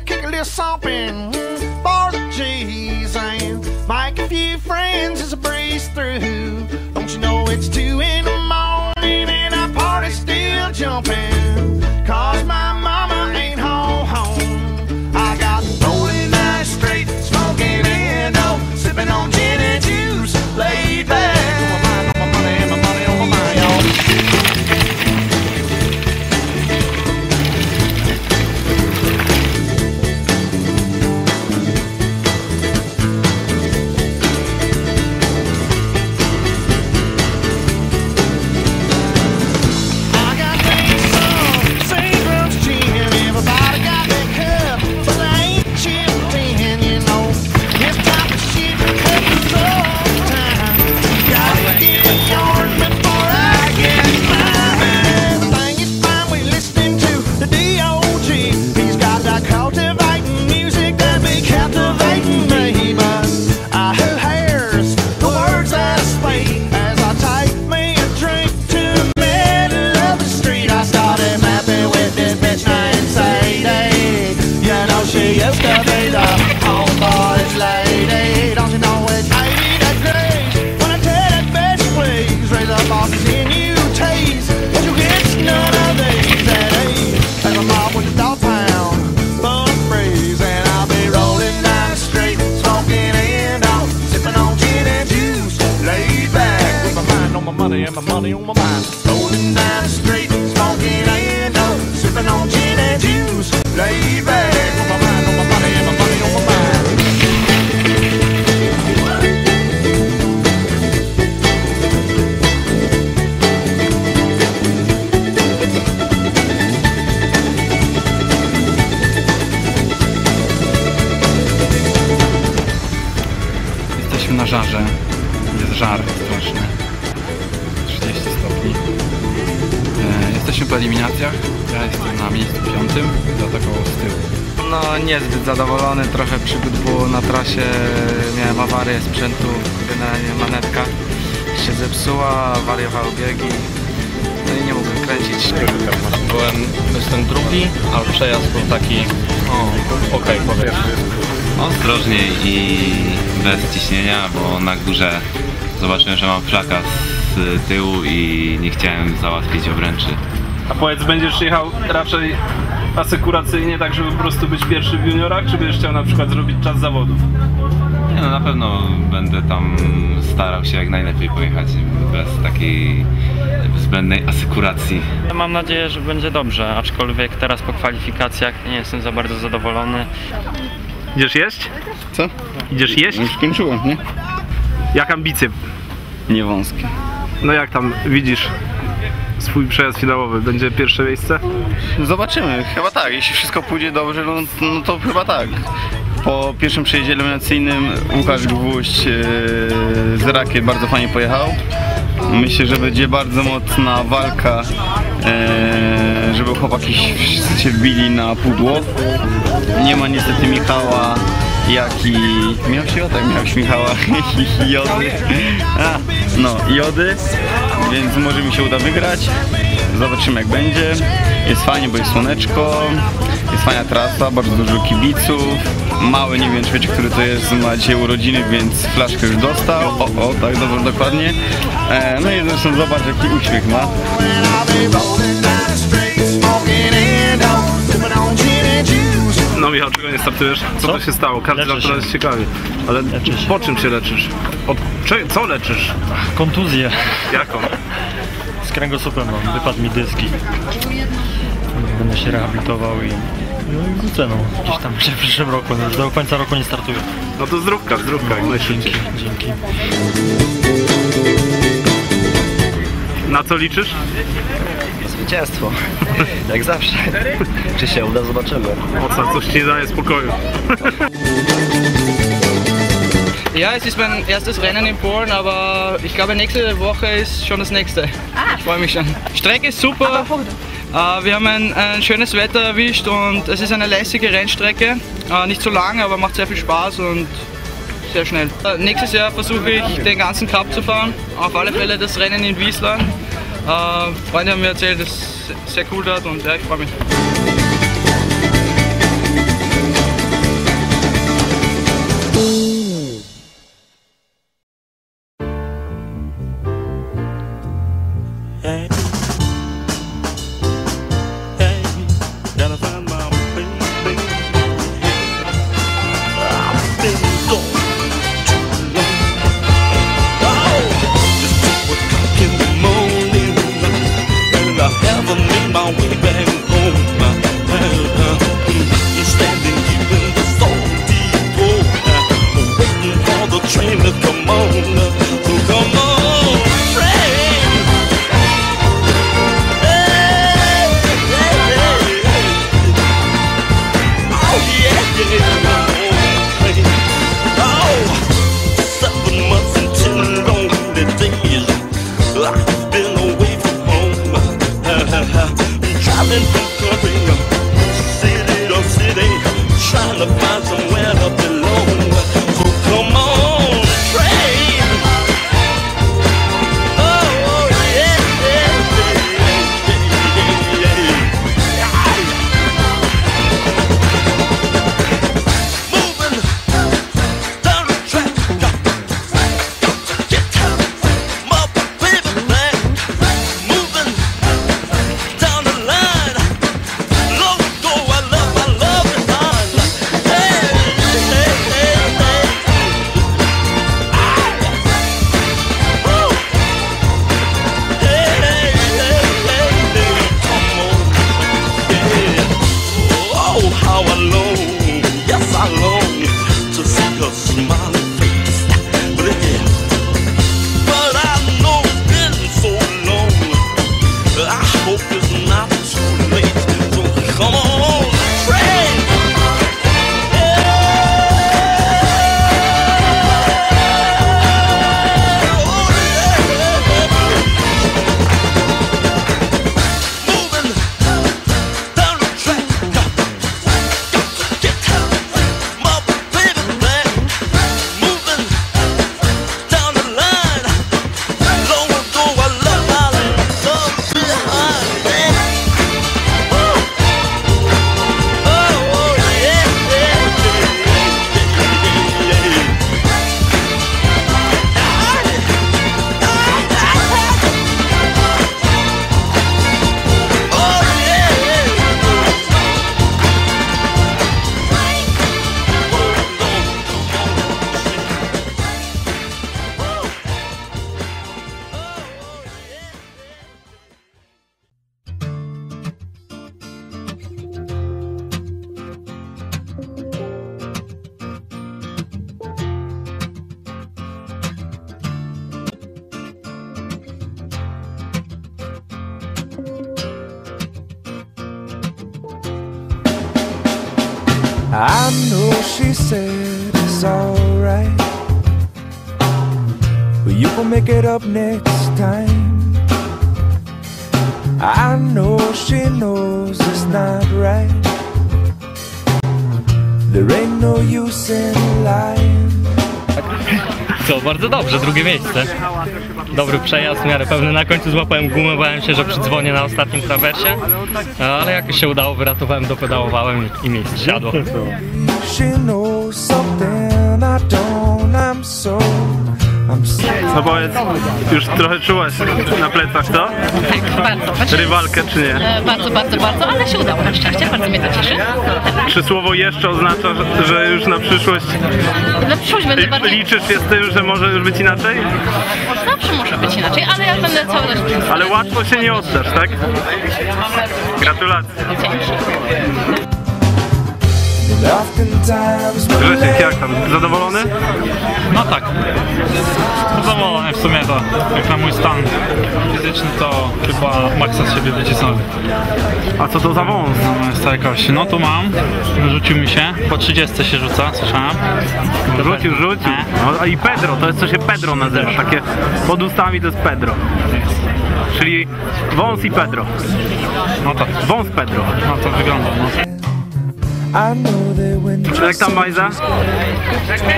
take a little something for the cheese and make a few friends as a breeze through. Don't you know it's two in the morning and our party's still jumping? Money and my money on my mind. Rolling down the street, smoking sipping on gin and juice. Jesteśmy na żarze. Jest żar straszny. Jesteśmy po eliminacjach. Ja jestem na miejscu piątym, za taką z tyłu. No niezbyt zadowolony, trochę przygód było na trasie, miałem awarię sprzętu, generalnie manetka się zepsuła, wariowały biegi, no i nie mogłem kręcić. Byłem, jestem drugi, ale przejazd był taki, o, okej, powiem. ostrożniej i bez ciśnienia, bo na górze zobaczyłem, że mam flaka z tyłu i nie chciałem załatwić obręczy. A powiedz, będziesz jechał raczej asekuracyjnie, tak żeby po prostu być pierwszy w juniorach, czy będziesz chciał na przykład zrobić czas zawodów? Nie no, na pewno będę tam starał się jak najlepiej pojechać bez takiej zbędnej asekuracji. Mam nadzieję, że będzie dobrze, aczkolwiek teraz po kwalifikacjach nie jestem za bardzo zadowolony. Idziesz jeść? Co? Idziesz jeść? Już skończyłem, nie? Jak ambicje? Nie wąskie. No jak tam widzisz swój przejazd finałowy? Będzie pierwsze miejsce? Zobaczymy, chyba tak. Jeśli wszystko pójdzie dobrze, no, no to chyba tak. Po pierwszym przejeździe eliminacyjnym Łukasz Gwóźdź e, z Rakiet bardzo fajnie pojechał. Myślę, że będzie bardzo mocna walka, e, żeby chłopaki wszyscy się wbili na pudło. Nie ma niestety Michała, jak i... Miał tak, miałeś Michała Jody. A, no, Jody, więc może mi się uda wygrać. Zobaczymy jak będzie. Jest fajnie, bo jest słoneczko, jest fajna trasa, bardzo dużo kibiców. Mały, nie wiem czy wiecie, który to jest, ma dzisiaj urodziny, więc flaszkę już dostał. O, o, tak, dobrze, dokładnie. E, no i zresztą zobacz jaki uśmiech ma. Michał, czego nie startujesz? Co, to się stało? Każdy Leczę nas się. ciekawi. Ale Leczę się. po czym się leczysz? Od, cze, co leczysz? Kontuzję Jaką? z kręgosłupem mam, wypadł mi dyski. Będę się rehabilitował i no i wrócę no, gdzieś tam w przyszłym roku, no, do końca roku nie startuję. No to zdrówka, zdrówka, jak najszybciej. Dzięki, dzięki. Na co liczysz? Zwycięstwo. Jak zawsze. Czy się uda, zobaczymy. Mocno, coś ci daje spokoju. Ja, es ist mein erstes Rennen in Polen, aber ich glaube nächste Woche ist schon das nächste. Ich freue mich schon. Strecke ist super. Äh, wir haben ein, ein schönes Wetter erwischt und es ist eine lässige Rennstrecke. Äh, nicht so lang, aber macht sehr viel Spaß und sehr schnell. Äh, nächstes Jahr versuche ich den ganzen Cup zu fahren. Auf alle Fälle das Rennen in Wiesland. Äh, Freunde haben mir erzählt, dass es sehr cool dort und ja, ich freue mich. Hey. London. I know she said it's alright. But you can make it up next time. I know she knows it's not right. There ain't no use in lying. Co, bardzo dobrze, drugie miejsce. Dobry przejazd, w miarę pewny. Na końcu złapałem gumę, bałem się, że przydzwonię na ostatnim trawersie, ale jakoś się udało, wyratowałem, dopedałowałem i, i miejsce siadło. She knows something I don't. I'm so. No powiedz, już trochę czułaś na plecach to? Tak, bardzo. Znaczy, Rywalkę czy nie? e, bardzo, bardzo, bardzo, ale się udało na szczęście, bardzo mnie to cieszy. Czy słowo jeszcze oznacza, że, że już na przyszłość Na przyszłość będę bardziej... liczysz się z tym, że może już być inaczej? Zawsze może być inaczej, ale ja będę cały czas... Ale łatwo się nie oddasz, tak? Gratulacje. My Grzesiek, jak tam? Zadowolony? No tak. Zadowolony w sumie to, jak na mój stan fizyczny, to chyba maksa z siebie wycisnąłem. A co to za wąs? No, jakoś, no tu mam, rzucił mi się, po 30 się rzuca, słyszałem. Rzucił, rzucił. No, a i Pedro, to jest co się Pedro nazywa. Takie pod ustami to jest Pedro. Czyli wąs i Pedro. No tak. Wąs Pedro. No to wygląda, no. Jak tam Majza?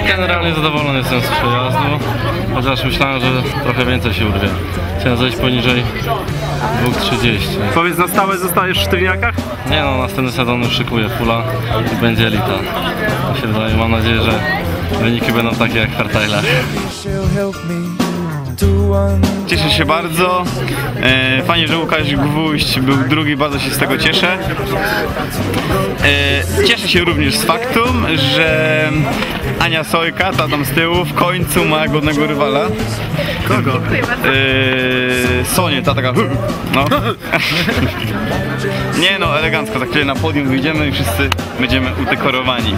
Generalnie zadowolony jestem z przejazdu, chociaż myślałem, że trochę więcej się urwie. Chciałem zejść poniżej 2.30. Powiedz, na stałe zostajesz w sztywniakach? Nie no, następny sezon już szykuje fula i będzie elita. Mi się wydaje, mam nadzieję, że wyniki będą takie jak w Hartajlach. Cieszę się bardzo. E, fajnie, że Łukasz Gwóźdź był drugi, bardzo się z tego cieszę. E, cieszę się również z faktum, że Ania Sojka, ta tam z tyłu, w końcu ma godnego rywala. Kogo? E, Sonię, ta taka... No. Nie no, elegancko, za chwilę na podium wyjdziemy i wszyscy będziemy udekorowani.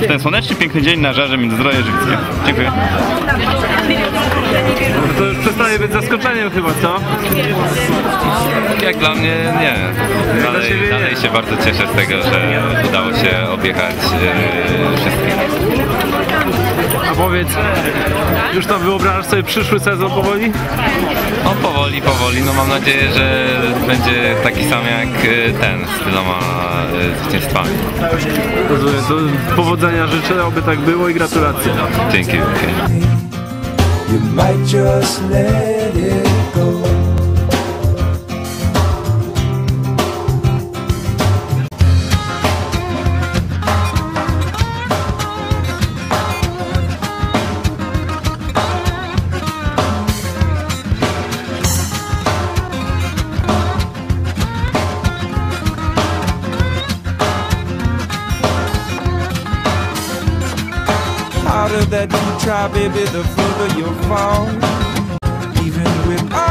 W ten słoneczny, piękny dzień na żarze Międzyzdroje Żywickie. Dziękuję. To już przestaje być zaskoczeniem chyba, co? Jak dla mnie nie. Dalej, dalej się bardzo cieszę z tego, że udało się objechać yy, wszystkich. A powiedz, już tam wyobrażasz sobie przyszły sezon powoli? No powoli, powoli. No mam nadzieję, że będzie taki sam jak yy, ten, z tyloma yy, zwycięstwami. Rozumiem, to powodzenia życzę, oby tak było i gratulacje. Dzięki wielkie. harder that you try, baby, the further you'll fall. Even with